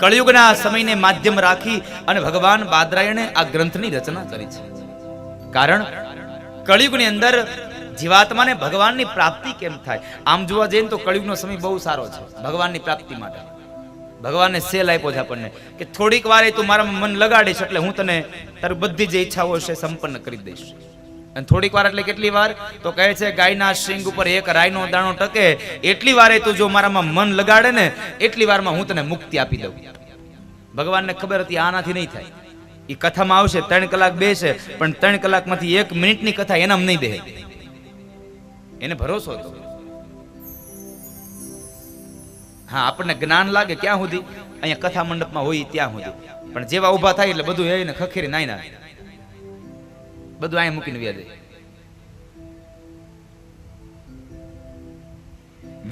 કળિયુગના સમયને માધ્યમ રાખી અને ભગવાન બાદરાયણે આ ગ્રંથની રચના કરી છે. કારણ કળિયુગની અંદર જીવાત્માને ભગવાનની પ્રાપ્તિ કેમ થાય? આમ જોવા જઈએ તો કળિયુગનો સમય બહુ સારો છે, ભગવાનની પ્રાપ્તિ માટે. ભગવાનને સેલ આપ્યો છે આપણને કે થોડીક વારે તું મારામાં મન લગાડીશ એટલે હું તને તારી બધી જે ઈચ્છાઓ છે સંપન્ન કરી દઈશ. અને થોડીક વાર એટલે કેટલી વાર? તો કહે છે, ગાયના શિંગ ઉપર એક રાયનો દાણો ટકે. એટલી વારે તું જો મારામાં મન લગાડે ને, એટલી વારમાં હું તને મુક્તિ આપી દઉં. ભગવાનને ખબર હતી આનાથી નહીં થાય. એ કથામાં આવશે, ત્રણ કલાક બેસે, પણ ત્રણ કલાકમાંથી એક મિનિટની કથા એનામ નહીં દે એને ભરોસો હતો. હા, આપણને જ્ઞાન લાગે ક્યાં સુધી? અહીંયા કથા મંડપમાં હોય ત્યાં સુધી. પણ જેવા ઊભા થાય એટલે બધું એને ખખેરી નાઈ ના બધું અહીં મૂકીને વ્યા જાય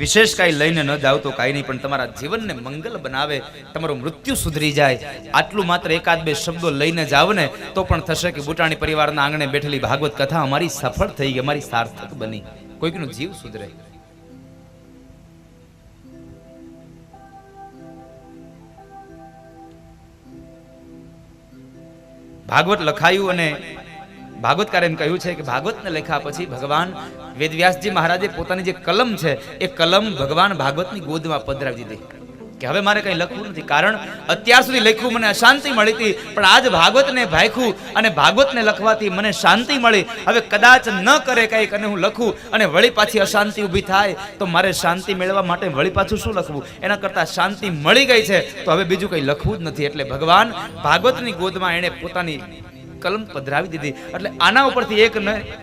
વિશેષ કાંઈ લઈને ન જાવ તો કાંઈ નહીં, પણ તમારા જીવનને મંગલ બનાવે, તમારું મૃત્યુ સુધરી જાય. આટલું માત્ર એકાદ બે શબ્દો લઈને જાવ ને, તો પણ થશે કે બુટાણી પરિવારના આંગણે બેઠેલી ભાગવત કથા અમારી સફળ થઈ ગઈ, અમારી સાર્થક બની. કોઈકનું જીવ સુધરે. ભાગવત લખાયું અને ભાગવતકારે એમ કહ્યું છે કે ભાગવતને લખ્યા પછી ભગવાન વેદવ્યાસજી મહારાજે પોતાની જે કલમ છે, એ કલમ ભગવાન ભાગવતની ગોદમાં પધરાવી દીધી. કે હવે મારે કંઈ લખવું નથી, કારણ અત્યાર સુધી લખ્યું મને અશાંતિ મળી હતી, પણ આજ ભાગવતને ભાખ્યું અને ભાગવતને લખવાથી મને શાંતિ મળી. હવે કદાચ ન કરે કંઈક અને હું લખું અને વળી પાછી અશાંતિ ઊભી થાય, તો મારે શાંતિ મેળવવા માટે વળી પાછું શું લખવું? એના કરતાં શાંતિ મળી ગઈ છે, તો હવે બીજું કંઈ લખવું જ નથી. એટલે ભગવાન ભાગવતની ગોદમાં એણે પોતાની કલમ પધરાવી દીધી. એટલે આના ઉપરથી એક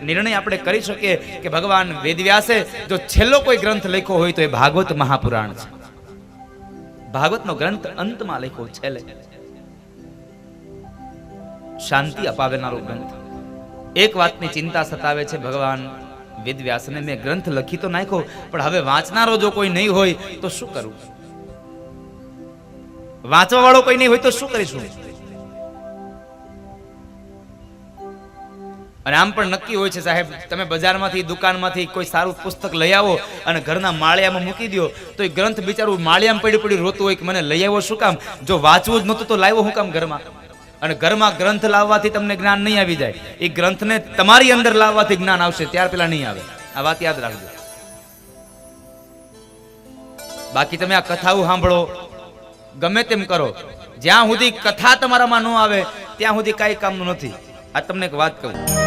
નિર્ણય આપણે કરી શકીએ કે ભગવાન વેદવ્યાસે જો છેલ્લો કોઈ ગ્રંથ લખ્યો હોય તો એ ભાગવત મહાપુરાણ છે. ભાગવતનો ગ્રંથ અંતમાં લખ્યો છેલ્લે. શાંતિ અપાવેનારો ગ્રંથ. એક વાતની ચિંતા સતાવે છે ભગવાન વેદવ્યાસને. મેં ગ્રંથ લખી તો નાખ્યો, પણ હવે વાંચનારો જો કોઈ નહીં હોય તો શું કરવું વાંચવા વાળો કોઈ નહીં હોય તો શું કરીશું? અને આમ પણ નક્કી હોય છે સાહેબ, તમે બજારમાંથી, દુકાનમાંથી કોઈ સારું પુસ્તક લઈ આવો અને ઘરના માળિયામાં મૂકી દો તો એ ગ્રંથ બિચારું માળિયામાં પડી પડી રોતું હોય કે મને લઈ આવ્યો શું કામ? જો વાંચવું જ નહોતું તો લાવ્યો શું કામ ઘરમાં? અને ઘરમાં ગ્રંથ લાવવાથી તમને જ્ઞાન નહીં આવી જાય. એ ગ્રંથને તમારી અંદર લાવવાથી જ્ઞાન આવશે, ત્યાર પેલા નહીં આવે. આ વાત યાદ રાખજો. બાકી તમે આ કથાઓ સાંભળો. ગમે તેમ કરો. જ્યાં સુધી કથા તમારામાં ન આવે, ત્યાં સુધી કાંઈ કામનું નથી. આ તમને એક વાત કહું.